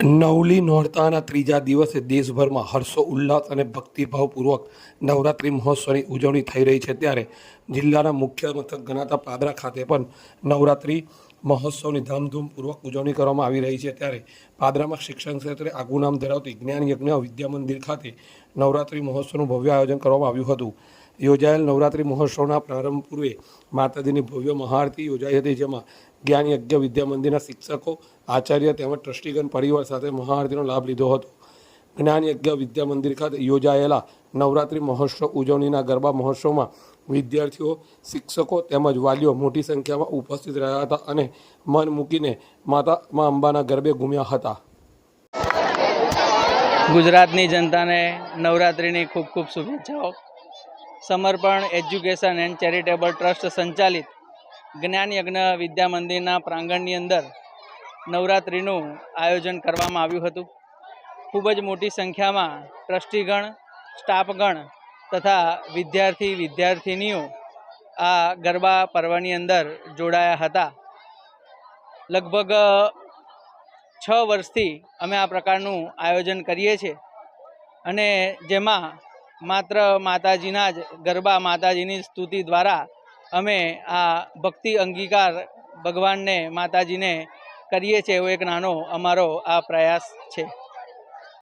નવલી નોરતાના ત્રીજા દિવસે દેશભરમાં હર્ષો ઉલ્લાસ અને ભક્તિભાવપૂર્વક નવરાત્રિ મહોત્સવની ઉજવણી થઈ રહી છે. ત્યારે જિલ્લાના મુખ્ય મથક ગણાતા પાદરા ખાતે પણ નવરાત્રિ મહોત્સવની ધામધૂમપૂર્વક ઉજવણી કરવામાં આવી રહી છે. ત્યારે પાદરામાં શિક્ષણ ક્ષેત્રે આગવું નામ ધરાવતી જ્ઞાન યજ્ઞ વિદ્યા મંદિર ખાતે નવરાત્રિ મહોત્સવનું ભવ્ય આયોજન કરવામાં આવ્યું હતું. યોજાયેલ નવરાત્રિ મહોત્સવના પ્રારંભ પૂર્વે માતાજીની ભવ્ય મહાઆરતી યોજાઈ હતી, જેમાં જ્ઞાન યજ્ઞ વિદ્યા મંદિરના શિક્ષકો, આચાર્ય તેમજ ટ્રસ્ટીગણ પરિવાર સાથે મહાઆરતીનો લાભ લીધો હતો. જ્ઞાન યજ્ઞ વિદ્યા મંદિર ખાતે યોજાયેલા નવરાત્રિ મહોત્સવ ઉજવણીના ગરબા મહોત્સવમાં વિદ્યાર્થીઓ, શિક્ષકો તેમજ વાલીઓ મોટી સંખ્યામાં ઉપસ્થિત રહ્યા હતા અને મન મૂકીને માતા મા અંબાના ગરબે ઘૂમ્યા હતા. ગુજરાતની જનતાને નવરાત્રિની ખૂબ ખૂબ શુભેચ્છાઓ. સમર્પણ, એજ્યુકેશન એન્ડ ચેરિટેબલ ટ્રસ્ટ સંચાલિત જ્ઞાનયજ્ઞ વિદ્યા મંદિરના પ્રાંગણની અંદર નવરાત્રિનું આયોજન કરવામાં આવ્યું હતું. ખૂબ જ મોટી સંખ્યામાં ટ્રસ્ટીગણ, સ્ટાફગણ તથા વિદ્યાર્થી વિદ્યાર્થિનીઓ આ ગરબા પર્વની અંદર જોડાયા હતા. લગભગ છ વર્ષથી અમે આ પ્રકારનું આયોજન કરીએ છીએ અને જેમાં માત્ર માતાજીના જ, ગરબા માતાજીની સ્તુતિ દ્વારા અમે આ ભક્તિ અંગીકાર ભગવાનને માતાજીને કરીએ છીએ એવો એક નાનો અમારો આ પ્રયાસ છે.